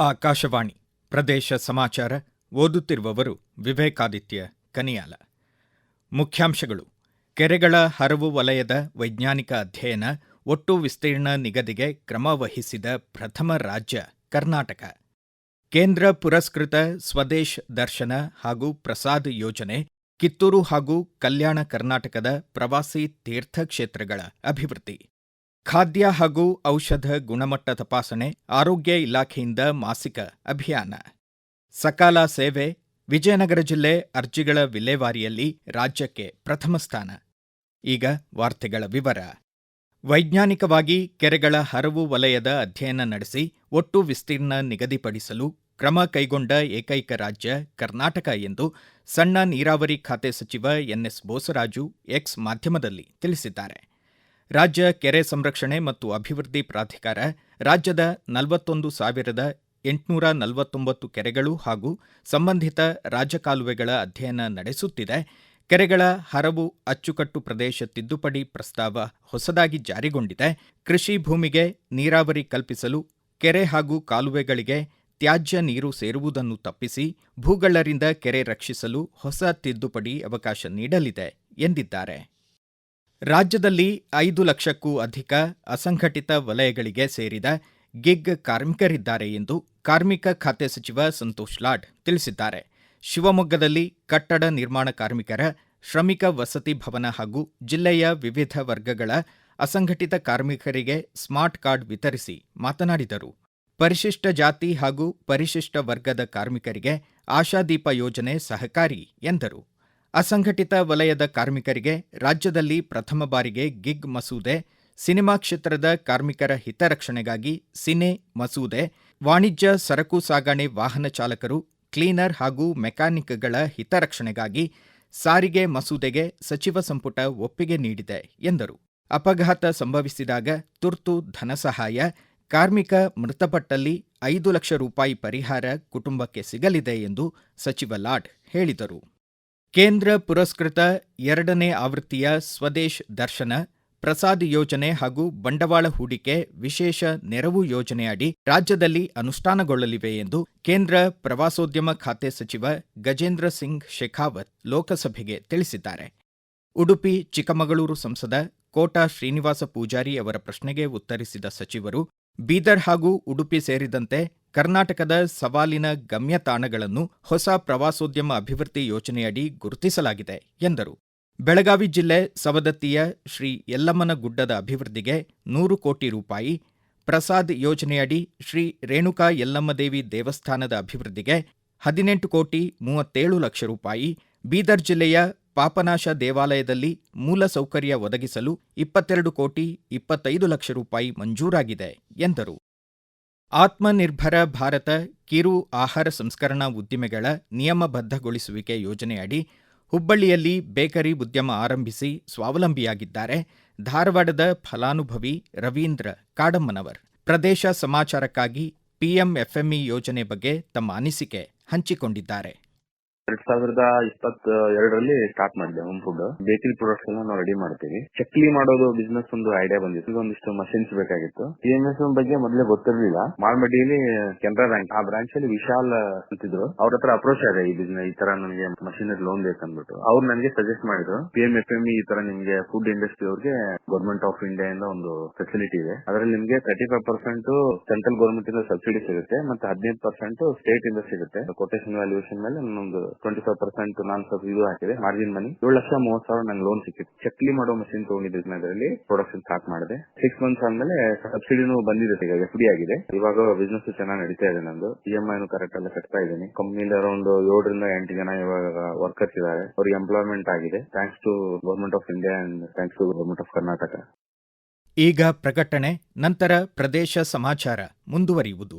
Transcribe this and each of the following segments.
ಆಕಾಶವಾಣಿ ಪ್ರದೇಶ ಸಮಾಚಾರ ಓದುತ್ತಿರುವವರು ವಿವೇಕಾದಿತ್ಯ ಕನಿಯಾಲ. ಮುಖ್ಯಾಂಶಗಳು. ಕೆರೆಗಳ ಹರವು ವಲಯದ ವೈಜ್ಞಾನಿಕ ಅಧ್ಯಯನ ಒಟ್ಟು ವಿಸ್ತೀರ್ಣ ನಿಗದಿಗೆ ಕ್ರಮ ವಹಿಸಿದ ಪ್ರಥಮ ರಾಜ್ಯ ಕರ್ನಾಟಕ. ಕೇಂದ್ರ ಪುರಸ್ಕೃತ ಸ್ವದೇಶ್ ದರ್ಶನ ಹಾಗೂ ಪ್ರಸಾದ್ ಯೋಜನೆ ಕಿತ್ತೂರು ಹಾಗೂ ಕಲ್ಯಾಣ ಕರ್ನಾಟಕದ ಪ್ರವಾಸಿ ತೀರ್ಥಕ್ಷೇತ್ರಗಳ ಅಭಿವೃದ್ಧಿ. ಖಾದ್ಯ ಹಾಗೂ ಔಷಧ ಗುಣಮಟ್ಟ ತಪಾಸಣೆ, ಆರೋಗ್ಯ ಇಲಾಖೆಯಿಂದ ಮಾಸಿಕ ಅಭಿಯಾನ. ಸಕಾಲ ಸೇವೆ, ವಿಜಯನಗರ ಜಿಲ್ಲೆ ಅರ್ಜಿಗಳ ವಿಲೇವಾರಿಯಲ್ಲಿ ರಾಜ್ಯಕ್ಕೆ ಪ್ರಥಮ ಸ್ಥಾನ. ಈಗ ವಾರ್ತೆಗಳ ವಿವರ. ವೈಜ್ಞಾನಿಕವಾಗಿ ಕೆರೆಗಳ ಹರವು ವಲಯದ ಅಧ್ಯಯನ ನಡೆಸಿ ಒಟ್ಟು ವಿಸ್ತೀರ್ಣ ನಿಗದಿಪಡಿಸಲು ಕ್ರಮ ಕೈಗೊಂಡ ಏಕೈಕ ರಾಜ್ಯ ಕರ್ನಾಟಕ ಎಂದು ಸಣ್ಣ ನೀರಾವರಿ ಖಾತೆ ಸಚಿವ ಎನ್ಎಸ್ ಬೋಸರಾಜು ಎಕ್ಸ್ ಮಾಧ್ಯಮದಲ್ಲಿ ತಿಳಿಸಿದ್ದಾರೆ. ರಾಜ್ಯ ಕೆರೆ ಸಂರಕ್ಷಣೆ ಮತ್ತು ಅಭಿವೃದ್ಧಿ ಪ್ರಾಧಿಕಾರ, ರಾಜ್ಯದ ನಲವತ್ತೊಂದು ಸಾವಿರದ ಎಂಟುನೂರ ನಲವತ್ತೊಂಬತ್ತು ಕೆರೆಗಳು ಹಾಗೂ ಸಂಬಂಧಿತ ರಾಜಕಾಲುವೆಗಳ ಅಧ್ಯಯನ ನಡೆಸುತ್ತಿದೆ. ಕೆರೆಗಳ ಹರವು ಅಚ್ಚುಕಟ್ಟು ಪ್ರದೇಶ ತಿದ್ದುಪಡಿ ಪ್ರಸ್ತಾವ ಹೊಸದಾಗಿ ಜಾರಿಗೊಂಡಿದೆ. ಕೃಷಿ ಭೂಮಿಗೆ ನೀರಾವರಿ ಕಲ್ಪಿಸಲು ಕೆರೆ ಹಾಗೂ ಕಾಲುವೆಗಳಿಗೆ ತ್ಯಾಜ್ಯ ನೀರು ಸೇರುವುದನ್ನು ತಪ್ಪಿಸಿ ಭೂಗಳ್ಳರಿಂದ ಕೆರೆ ರಕ್ಷಿಸಲು ಹೊಸ ತಿದ್ದುಪಡಿ ಅವಕಾಶ ನೀಡಲಿದೆ ಎಂದಿದ್ದಾರೆ. ರಾಜ್ಯದಲ್ಲಿ ಐದು ಲಕ್ಷಕ್ಕೂ ಅಧಿಕ ಅಸಂಘಟಿತ ವಲಯಗಳಿಗೆ ಸೇರಿದ ಗಿಗ್ ಕಾರ್ಮಿಕರಿದ್ದಾರೆ ಎಂದು ಕಾರ್ಮಿಕ ಖಾತೆ ಸಚಿವ ಸಂತೋಷ್ ಲಾಡ್ ತಿಳಿಸಿದ್ದಾರೆ. ಶಿವಮೊಗ್ಗದಲ್ಲಿ ಕಟ್ಟಡ ನಿರ್ಮಾಣ ಕಾರ್ಮಿಕರ ಶ್ರಮಿಕ ವಸತಿ ಭವನ ಹಾಗೂ ಜಿಲ್ಲೆಯ ವಿವಿಧ ವರ್ಗಗಳ ಅಸಂಘಟಿತ ಕಾರ್ಮಿಕರಿಗೆ ಸ್ಮಾರ್ಟ್ ಕಾರ್ಡ್ ವಿತರಿಸಿ ಮಾತನಾಡಿದರು. ಪರಿಶಿಷ್ಟ ಜಾತಿ ಹಾಗೂ ಪರಿಶಿಷ್ಟ ವರ್ಗದ ಕಾರ್ಮಿಕರಿಗೆ ಆಶಾದೀಪ ಯೋಜನೆ ಸಹಕಾರಿ, ಎಂದರು. ಅಸಂಘಟಿತ ವಲಯದ ಕಾರ್ಮಿಕರಿಗೆ ರಾಜ್ಯದಲ್ಲಿ ಪ್ರಥಮ ಬಾರಿಗೆ ಗಿಗ್ ಮಸೂದೆ, ಸಿನಿಮಾ ಕ್ಷೇತ್ರದ ಕಾರ್ಮಿಕರ ಹಿತರಕ್ಷಣೆಗಾಗಿ ಸಿನೆ ಮಸೂದೆ, ವಾಣಿಜ್ಯ ಸರಕು ಸಾಗಣೆ ವಾಹನ ಚಾಲಕರು, ಕ್ಲೀನರ್ ಹಾಗೂ ಮೆಕ್ಯಾನಿಕ್ಗಳ ಹಿತರಕ್ಷಣೆಗಾಗಿ ಸಾರಿಗೆ ಮಸೂದೆಗೆ ಸಚಿವ ಸಂಪುಟ ಒಪ್ಪಿಗೆ ನೀಡಿದೆ ಎಂದರು. ಅಪಘಾತ ಸಂಭವಿಸಿದಾಗ ತುರ್ತು ಧನಸಹಾಯ ಕಾರ್ಮಿಕ ಮೃತಪಟ್ಟಲ್ಲಿ ಐದು ಲಕ್ಷ ರೂಪಾಯಿ ಪರಿಹಾರ ಕುಟುಂಬಕ್ಕೆ ಸಿಗಲಿದೆ ಎಂದು ಸಚಿವ ಲಾಡ್ ಹೇಳಿದರು. ಕೇಂದ್ರ ಪುರಸ್ಕೃತ ಎರಡನೇ ಆವೃತ್ತಿಯ ಸ್ವದೇಶ್ ದರ್ಶನ, ಪ್ರಸಾದ್ ಯೋಜನೆ ಹಾಗೂ ಬಂಡವಾಳ ಹೂಡಿಕೆ ವಿಶೇಷ ನೆರವು ಯೋಜನೆಯಡಿ ರಾಜ್ಯದಲ್ಲಿ ಅನುಷ್ಠಾನಗೊಳ್ಳಲಿವೆ ಎಂದು ಕೇಂದ್ರ ಪ್ರವಾಸೋದ್ಯಮ ಖಾತೆ ಸಚಿವ ಗಜೇಂದ್ರ ಸಿಂಗ್ ಶೇಖಾವತ್ ಲೋಕಸಭೆಗೆ ತಿಳಿಸಿದ್ದಾರೆ. ಉಡುಪಿ, ಚಿಕ್ಕಮಗಳೂರು ಸಂಸದ ಕೋಟಾ ಶ್ರೀನಿವಾಸ ಪೂಜಾರಿ ಅವರ ಪ್ರಶ್ನೆಗೆ ಉತ್ತರಿಸಿದ ಸಚಿವರು, ಬೀದರ್ ಹಾಗೂ ಉಡುಪಿ ಸೇರಿದಂತೆ ಕರ್ನಾಟಕದ ಸವಾಲಿನ ಗಮ್ಯ ತಾಣಗಳನ್ನು ಹೊಸ ಪ್ರವಾಸೋದ್ಯಮ ಅಭಿವೃದ್ಧಿ ಯೋಜನೆಯಡಿ ಗುರುತಿಸಲಾಗಿದೆ, ಎಂದರು. ಬೆಳಗಾವಿ ಜಿಲ್ಲೆ ಸವದತ್ತಿಯ ಶ್ರೀ ಯಲ್ಲಮ್ಮನ ಗುಡ್ಡದ ಅಭಿವೃದ್ಧಿಗೆ ನೂರು ಕೋಟಿ ರೂಪಾಯಿ, ಪ್ರಸಾದ್ ಯೋಜನೆಯಡಿ ಶ್ರೀ ರೇಣುಕಾ ಯಲ್ಲಮ್ಮದೇವಿ ದೇವಸ್ಥಾನದ ಅಭಿವೃದ್ಧಿಗೆ ಹದಿನೆಂಟು ಕೋಟಿ ಮೂವತ್ತೇಳು ಲಕ್ಷ ರೂಪಾಯಿ, ಬೀದರ್ ಜಿಲ್ಲೆಯ ಪಾಪನಾಶ ದೇವಾಲಯದಲ್ಲಿ ಮೂಲ ಸೌಕರ್ಯ ಒದಗಿಸಲು ಇಪ್ಪತ್ತೆರಡು ಕೋಟಿ ಇಪ್ಪತ್ತೈದು ಲಕ್ಷ ರೂಪಾಯಿ ಮಂಜೂರಾಗಿದೆ, ಎಂದರು. ಆತ್ಮನಿರ್ಭರ ಭಾರತ ಕಿರು ಆಹಾರ ಸಂಸ್ಕರಣಾ ಉದ್ದಿಮೆಗಳ ನಿಯಮಬದ್ಧಗೊಳಿಸುವಿಕೆ ಯೋಜನೆಯಡಿ ಹುಬ್ಬಳ್ಳಿಯಲ್ಲಿ ಬೇಕರಿ ಉದ್ಯಮ ಆರಂಭಿಸಿ ಸ್ವಾವಲಂಬಿಯಾಗಿದ್ದಾರೆ ಧಾರವಾಡದ ಫಲಾನುಭವಿ ರವೀಂದ್ರ ಕಾಡಮ್ಮನವರ್. ಪ್ರದೇಶ ಸಮಾಚಾರಕ್ಕಾಗಿ ಪಿಎಂಎಫ್ಎಂಇ ಯೋಜನೆ ಬಗ್ಗೆ ತಮ್ಮ ಅನಿಸಿಕೆ ಹಂಚಿಕೊಂಡಿದ್ದಾರೆ. ಎರಡ್ ಸಾವಿರದ ಇಪ್ಪತ್ತ ಎರಡರಲ್ಲಿ ಸ್ಟಾರ್ಟ್ ಮಾಡಿದೆ ಹೋಮ್ ಫುಡ್ ಬೇಕರಿ ಪ್ರಾಡಕ್ಟ್ಸ್ ಎಲ್ಲ ನಾವು ರೆಡಿ ಮಾಡ್ತೀವಿ. ಚಕ್ಲಿ ಮಾಡೋದು ಬಿಸ್ನೆಸ್ ಒಂದು ಐಡಿಯಾ ಬಂದಿತ್ತು. ಒಂದಿಷ್ಟು ಮಷಿನ್ಸ್ ಬೇಕಾಗಿತ್ತು. ಎಸ್ ಬಗ್ಗೆ ಮೊದಲೇ ಗೊತ್ತಿರಲಿಲ್ಲ. ಮಾಲ್ಮಡಿಯಲ್ಲಿ ಕೆನರಾ ಬ್ಯಾಂಕ್ ಆ ಬ್ರಾಂಚ್ ಅಲ್ಲಿ ವಿಶಾಲ್ ಅಂತಿದ್ರು. ಅವ್ರ ಹತ್ರ ಅಪ್ರೋಚ್ ಆಗಿದೆ ಈ ಬಿಸ್ನೆಸ್ ಈ ತರ ನನಗೆ ಮಷಿನರಿ ಲೋನ್ ಬೇಕಂದ್ಬಿಟ್ಟು. ಅವ್ರು ನನಗೆ ಸಜೆಸ್ಟ್ ಮಾಡಿದ್ರು. ಪಿ ಎಂ ಎಂ ಈ ತರ ನಿಮ್ಗೆ ಫುಡ್ ಇಂಡಸ್ಟ್ರಿ ಅವ್ರಿಗೆ ಗೌರ್ಮೆಂಟ್ ಆಫ್ ಇಂಡಿಯಾ ಇಂದ ಒಂದು ಫೆಸಿಲಿಟಿ ಇದೆ. ಅದರಲ್ಲಿ ನಿಮ್ಗೆ thirty five percent central government ಇಂದ ಸಬ್ಸಿಡಿ ಸಿಗುತ್ತೆ. ಮತ್ತೆ ಹದಿನೈದು ಪರ್ಸೆಂಟ್ ಸ್ಟೇಟ್ ಇಂದ ಸಿಗುತ್ತೆ. ಕೊಟೇಶನ್ ವ್ಯಾಲ್ಯೂಯೇಷನ್ ಮೇಲೆ ನಮ್ದು ಟ್ವೆಂಟಿ ಫೈವ್ ಪರ್ಸೆಂಟ್ ನಾನ್ ಸ್ವಲ್ಪ ಇದು ಹಾಕಿದೆ ಮಾರ್ಜಿನ್ ಮನಿ ಏಳು ಲಕ್ಷ ಮೂವತ್ ಸಾವಿರ ನಂಗೆ ಲೋನ್ ಸಿಕ್ಕಿತ್ತು. ಚಕ್ಲಿ ಮಾಡೋ ಮಷಿನ್ ತಗೊಂಡಿದ್ದೆ ಅದರಲ್ಲಿ ಪ್ರೊಡಕ್ಷನ್ ಸ್ಟಾರ್ಟ್ ಮಾಡಿದೆ. ಸಿಕ್ಸ್ ಮಂತ್ಸ್ ಆದ್ಮೇಲೆ ಸಬ್ಸಿಡಿನೂ ಬಂದಿದೆ ಈಗ ಎಫ್ ಡಿ ಆಗಿದೆ. ಇವಾಗ ಬಿಸ್ನೆಸ್ ಚೆನ್ನಾಗಿ ನಡೀತಾ ಇದೆ ನಂದು. ಇ ಎಂ ಐನು ಕರೆಕ್ಟ್ ಎಲ್ಲ ಕಟ್ತಾ ಇದ್ದೀನಿ. ಕಂಪ್ನಿಲಿ ಅರೌಂಡ್ ಏಳರಿಂದ ಎಂಟು ಜನ ಇವಾಗ ವರ್ಕರ್ಸ್ ಇದ್ದಾರೆ ಅವ್ರಿಗೆ ಎಂಪ್ಲಾಯ್ಮೆಂಟ್ ಆಗಿದೆ. Thanks to government of India and thanks to government of Karnataka ಈಗ ಪ್ರಕಟಣೆ, ನಂತರ ಪ್ರದೇಶ ಸಮಾಚಾರ ಮುಂದುವರಿಯುವುದು.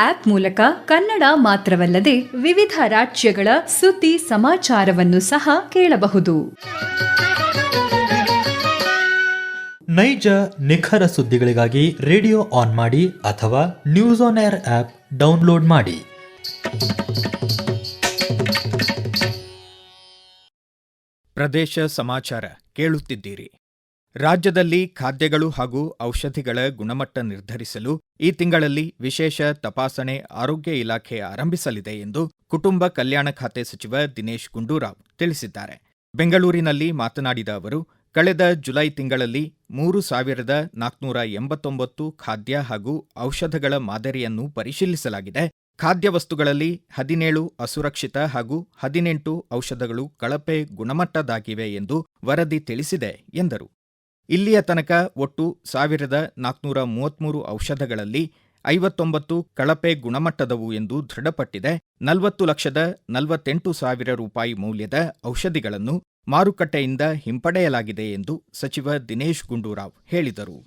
ಆಪ್ ಮೂಲಕ ಕನ್ನಡ ಮಾತ್ರವಲ್ಲದೆ ವಿವಿಧ ರಾಜ್ಯಗಳ ಸುದ್ದಿ ಸಮಾಚಾರವನ್ನು ಸಹ ಕೇಳಬಹುದು. ನೈಜ ನಿಖರ ಸುದ್ದಿಗಳಿಗಾಗಿ ರೇಡಿಯೋ ಆನ್ ಮಾಡಿ ಅಥವಾ news on air app download ಮಾಡಿ. ಪ್ರದೇಶ ಸಮಾಚಾರ ಕೇಳುತ್ತಿದ್ದೀರಿ. ರಾಜ್ಯದಲ್ಲಿ ಖಾದ್ಯಗಳು ಹಾಗೂ ಔಷಧಿಗಳ ಗುಣಮಟ್ಟ ನಿರ್ಧರಿಸಲು ಈ ತಿಂಗಳಲ್ಲಿ ವಿಶೇಷ ತಪಾಸಣೆ ಆರೋಗ್ಯ ಇಲಾಖೆ ಆರಂಭಿಸಲಿದೆ ಎಂದು ಕುಟುಂಬ ಕಲ್ಯಾಣ ಖಾತೆ ಸಚಿವ ದಿನೇಶ್ ಗುಂಡೂರಾವ್ ತಿಳಿಸಿದ್ದಾರೆ. ಬೆಂಗಳೂರಿನಲ್ಲಿ ಮಾತನಾಡಿದ ಅವರು, ಕಳೆದ ಜುಲೈ ತಿಂಗಳಲ್ಲಿ ಮೂರು ಸಾವಿರದ ನಾಲ್ಕುನೂರ ಎಂಬತ್ತೊಂಬತ್ತು ಖಾದ್ಯ ಹಾಗೂ ಔಷಧಗಳ ಮಾದರಿಯನ್ನು ಪರಿಶೀಲಿಸಲಾಗಿದೆ. ಖಾದ್ಯ ವಸ್ತುಗಳಲ್ಲಿ ಹದಿನೇಳು ಅಸುರಕ್ಷಿತ ಹಾಗೂ ಹದಿನೆಂಟು ಔಷಧಗಳು ಕಳಪೆ ಗುಣಮಟ್ಟದಾಗಿವೆ ಎಂದು ವರದಿ ತಿಳಿಸಿದೆ ಎಂದರು. ಇಲ್ಲಿಯ ತನಕ ಒಟ್ಟು ಸಾವಿರದ ನಾಲ್ಕುನೂರ ಮೂವತ್ಮೂರು ಔಷಧಗಳಲ್ಲಿ ಐವತ್ತೊಂಬತ್ತು ಕಳಪೆ ಗುಣಮಟ್ಟದವು ಎಂದು ದೃಢಪಟ್ಟಿದೆ. ನಲವತ್ತು ಲಕ್ಷದ ನಲವತ್ತೆಂಟು ಸಾವಿರ ರೂಪಾಯಿ ಮೌಲ್ಯದ ಔಷಧಿಗಳನ್ನು ಮಾರುಕಟ್ಟೆಯಿಂದ ಹಿಂಪಡೆಯಲಾಗಿದೆ ಎಂದು ಸಚಿವ ದಿನೇಶ್ ಗುಂಡೂರಾವ್ ಹೇಳಿದರು.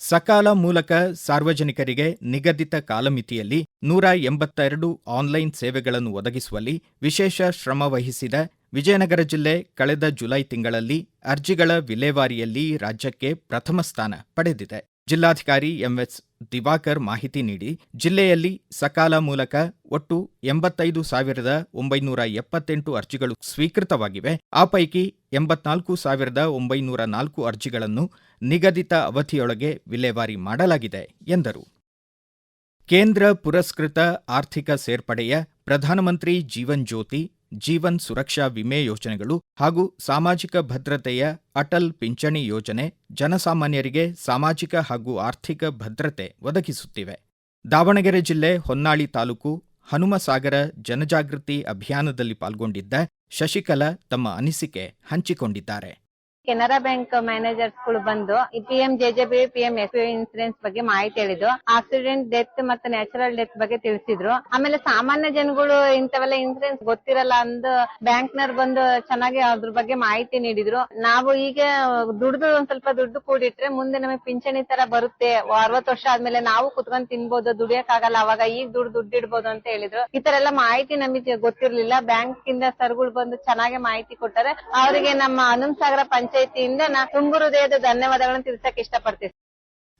ಸಕಾಲ ಮೂಲಕ ಸಾರ್ವಜನಿಕರಿಗೆ ನಿಗದಿತ ಕಾಲಮಿತಿಯಲ್ಲಿ ನೂರ ಎಂಬತ್ತೆರಡು ಆನ್ಲೈನ್ ಸೇವೆಗಳನ್ನು ಒದಗಿಸುವಲ್ಲಿ ವಿಶೇಷ ಶ್ರಮ ವಹಿಸಿದ ವಿಜಯನಗರ ಜಿಲ್ಲೆ ಕಳೆದ ಜುಲೈ ತಿಂಗಳಲ್ಲಿ ಅರ್ಜಿಗಳ ವಿಲೇವಾರಿಯಲ್ಲಿ ರಾಜ್ಯಕ್ಕೆ ಪ್ರಥಮ ಸ್ಥಾನ ಪಡೆದಿದೆ. ಜಿಲ್ಲಾಧಿಕಾರಿ ಎಂಎಸ್ ದಿವಾಕರ್ ಮಾಹಿತಿ ನೀಡಿ, ಜಿಲ್ಲೆಯಲ್ಲಿ ಸಕಾಲ ಮೂಲಕ ಒಟ್ಟು ಎಂಬತ್ತೈದು ಸಾವಿರದ ಒಂಬೈನೂರ ಎಪ್ಪತ್ತೆಂಟು ಅರ್ಜಿಗಳು ಸ್ವೀಕೃತವಾಗಿವೆ. ಆ ಪೈಕಿ ಎಂಬತ್ನಾಲ್ಕು ಸಾವಿರದ ಒಂಬೈನೂರ ನಾಲ್ಕು ಅರ್ಜಿಗಳನ್ನು ನಿಗದಿತ ಅವಧಿಯೊಳಗೆ ವಿಲೇವಾರಿ ಮಾಡಲಾಗಿದೆ ಎಂದರು. ಕೇಂದ್ರ ಪುರಸ್ಕೃತ ಆರ್ಥಿಕ ಸೇರ್ಪಡೆಯ ಪ್ರಧಾನಮಂತ್ರಿ ಜೀವನ್ ಜ್ಯೋತಿ ಜೀವನ್ ಸುರಕ್ಷಾ ವಿಮೆ ಯೋಜನೆಗಳು ಹಾಗೂ ಸಾಮಾಜಿಕ ಭದ್ರತೆಯ ಅಟಲ್ ಪಿಂಚಣಿ ಯೋಜನೆ ಜನಸಾಮಾನ್ಯರಿಗೆ ಸಾಮಾಜಿಕ ಹಾಗೂ ಆರ್ಥಿಕ ಭದ್ರತೆ ಒದಗಿಸುತ್ತಿವೆ. ದಾವಣಗೆರೆ ಜಿಲ್ಲೆ ಹೊನ್ನಾಳಿ ತಾಲೂಕು ಹನುಮಸಾಗರ ಜನಜಾಗೃತಿ ಅಭಿಯಾನದಲ್ಲಿ ಪಾಲ್ಗೊಂಡಿದ್ದ ಶಶಿಕಲಾ ತಮ್ಮ ಅನಿಸಿಕೆ ಹಂಚಿಕೊಂಡಿದ್ದಾರೆ. ಕೆನರಾ ಬ್ಯಾಂಕ್ ಮ್ಯಾನೇಜರ್ಸ್ಗಳು ಬಂದು PM P PM J J B, P M F insurance ಬಗ್ಗೆ ಮಾಹಿತಿ ಹೇಳಿದ್ರು. ಆಕ್ಸಿಡೆಂಟ್ ಡೆತ್ ಮತ್ತೆ ನ್ಯಾಚುರಲ್ ಡೆತ್ ಬಗ್ಗೆ ತಿಳಿಸಿದ್ರು. ಆಮೇಲೆ ಸಾಮಾನ್ಯ ಜನಗಳು ಇಂಥವೆಲ್ಲ ಇನ್ಸೂರೆನ್ಸ್ ಗೊತ್ತಿರಲ್ಲ ಅಂದು ಬ್ಯಾಂಕ್ ನರ್ ಬಂದು ಚೆನ್ನಾಗಿ ಅದ್ರ ಬಗ್ಗೆ ಮಾಹಿತಿ ನೀಡಿದ್ರು. ನಾವು ಈಗ ದುಡ್ದು ಒಂದ್ ಸ್ವಲ್ಪ ದುಡ್ಡು ಕೂಡಿಟ್ರೆ ಮುಂದೆ ನಮಗೆ ಪಿಂಚಣಿ ತರ ಬರುತ್ತೆ. ಅರವತ್ತು ವರ್ಷ ಆದ್ಮೇಲೆ ನಾವು ಕುತ್ಕೊಂಡ್ ತಿನ್ಬೋದು ದುಡಿಯಕ್ ಆಗಲ್ಲ ಅವಾಗ ಈಗ ದುಡ್ಡು ಇಡ್ಬೋದು ಅಂತ ಹೇಳಿದ್ರು. ಈ ತರ ಎಲ್ಲ ಮಾಹಿತಿ ನಮಗೆ ಗೊತ್ತಿರ್ಲಿಲ್ಲ. ಬ್ಯಾಂಕ್ ಇಂದ ಸರ್ಗಳು ಬಂದು ಚೆನ್ನಾಗಿ ಮಾಹಿತಿ ಕೊಟ್ಟಾರೆ ಅವರಿಗೆ ನಮ್ಮ ಹನುಮಸಾಗರ ಪಂಚಾಯತಿಯಿಂದ ನಾ ತುಂಬು ಹೃದಯದ ಧನ್ಯವಾದಗಳನ್ನು ತಿಳಿಸಕ್ ಇಷ್ಟಪಡ್ತೀನಿ.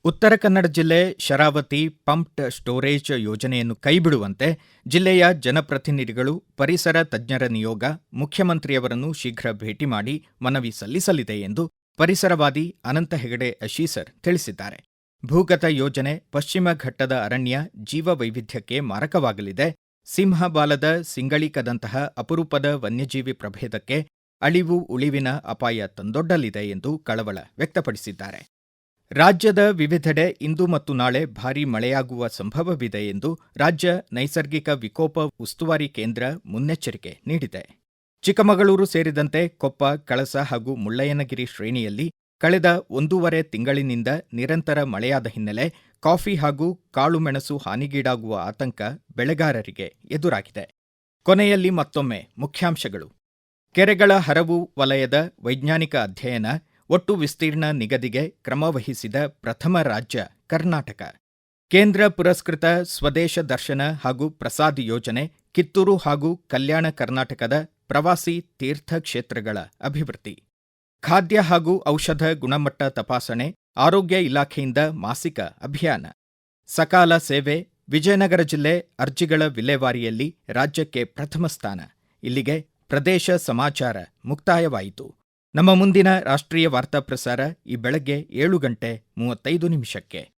ಉತ್ತರ ಕನ್ನಡ ಜಿಲ್ಲೆ ಶರಾವತಿ ಪಂಪ್ಡ್ ಸ್ಟೋರೇಜ್ ಯೋಜನೆಯನ್ನು ಕೈಬಿಡುವಂತೆ ಜಿಲ್ಲೆಯ ಜನಪ್ರತಿನಿಧಿಗಳು, ಪರಿಸರ ತಜ್ಞರ ನಿಯೋಗ, ಮುಖ್ಯಮಂತ್ರಿಯವರನ್ನು ಶೀಘ್ರ ಭೇಟಿ ಮಾಡಿ ಮನವಿ ಸಲ್ಲಿಸಲಿದೆ ಎಂದು ಪರಿಸರವಾದಿ ಅನಂತ ಹೆಗಡೆ ಅಶೀಸರ್ ತಿಳಿಸಿದ್ದಾರೆ. ಭೂಗತ ಯೋಜನೆ ಪಶ್ಚಿಮ ಘಟ್ಟದ ಅರಣ್ಯ ಜೀವ ವೈವಿಧ್ಯಕ್ಕೆ ಮಾರಕವಾಗಲಿದೆ. ಸಿಂಹಬಾಲದ ಸಿಂಗಳಿಕದಂತಹ ಅಪರೂಪದ ವನ್ಯಜೀವಿ ಪ್ರಭೇದಕ್ಕೆ ಅಳಿವು, ಉಳಿವಿನ ಅಪಾಯ ತಂದೊಡ್ಡಲಿದೆ ಎಂದು ಕಳವಳ ವ್ಯಕ್ತಪಡಿಸಿದ್ದಾರೆ. ರಾಜ್ಯದ ವಿವಿಧೆಡೆ ಇಂದು ಮತ್ತು ನಾಳೆ ಭಾರೀ ಮಳೆಯಾಗುವ ಸಂಭವವಿದೆ ಎಂದು ರಾಜ್ಯ ನೈಸರ್ಗಿಕ ವಿಕೋಪ ಉಸ್ತುವಾರಿ ಕೇಂದ್ರ ಮುನ್ನೆಚ್ಚರಿಕೆ ನೀಡಿದೆ. ಚಿಕ್ಕಮಗಳೂರು ಸೇರಿದಂತೆ ಕೊಪ್ಪ, ಕಳಸ ಹಾಗೂ ಮುಳ್ಳಯ್ಯನಗಿರಿ ಶ್ರೇಣಿಯಲ್ಲಿ ಕಳೆದ ಒಂದೂವರೆ ತಿಂಗಳಿನಿಂದ ನಿರಂತರ ಮಳೆಯಾದ ಹಿನ್ನೆಲೆ ಕಾಫಿ ಹಾಗೂ ಕಾಳುಮೆಣಸು ಹಾನಿಗೀಡಾಗುವ ಆತಂಕ ಬೆಳೆಗಾರರಿಗೆ ಎದುರಾಗಿದೆ. ಕೊನೆಯಲ್ಲಿ ಮತ್ತೊಮ್ಮೆ ಮುಖ್ಯಾಂಶಗಳು. ಕೆರೆಗಳ ಹರವು ವಲಯದ ವೈಜ್ಞಾನಿಕ ಅಧ್ಯಯನ ಒಟ್ಟು ವಿಸ್ತೀರ್ಣ ನಿಗದಿಗೆ ಕ್ರಮವಹಿಸಿದ ಪ್ರಥಮ ರಾಜ್ಯ ಕರ್ನಾಟಕ. ಕೇಂದ್ರ ಪುರಸ್ಕೃತ ಸ್ವದೇಶ ದರ್ಶನ ಹಾಗೂ ಪ್ರಸಾದ್ ಯೋಜನೆ ಕಿತ್ತೂರು ಹಾಗೂ ಕಲ್ಯಾಣ ಕರ್ನಾಟಕದ ಪ್ರವಾಸಿ ತೀರ್ಥ ಕ್ಷೇತ್ರಗಳ ಅಭಿವೃದ್ಧಿ. ಖಾದ್ಯ ಹಾಗೂ ಔಷಧ ಗುಣಮಟ್ಟ ತಪಾಸಣೆ, ಆರೋಗ್ಯ ಇಲಾಖೆಯಿಂದ ಮಾಸಿಕ ಅಭಿಯಾನ. ಸಕಾಲ ಸೇವೆ, ವಿಜಯನಗರ ಜಿಲ್ಲೆ ಅರ್ಜಿಗಳ ವಿಲೇವಾರಿಯಲ್ಲಿ ರಾಜ್ಯಕ್ಕೆ ಪ್ರಥಮ ಸ್ಥಾನ. ಇಲ್ಲಿಗೆ ಪ್ರದೇಶ ಸಮಾಚಾರ ಮುಕ್ತಾಯವಾಯಿತು. ನಮ್ಮ ಮುಂದಿನ ರಾಷ್ಟ್ರೀಯ ವಾರ್ತಾ ಪ್ರಸಾರ ಈ ಬೆಳಗ್ಗೆ ಏಳು ಗಂಟೆ ಮೂವತ್ತೈದು ನಿಮಿಷಕ್ಕೆ.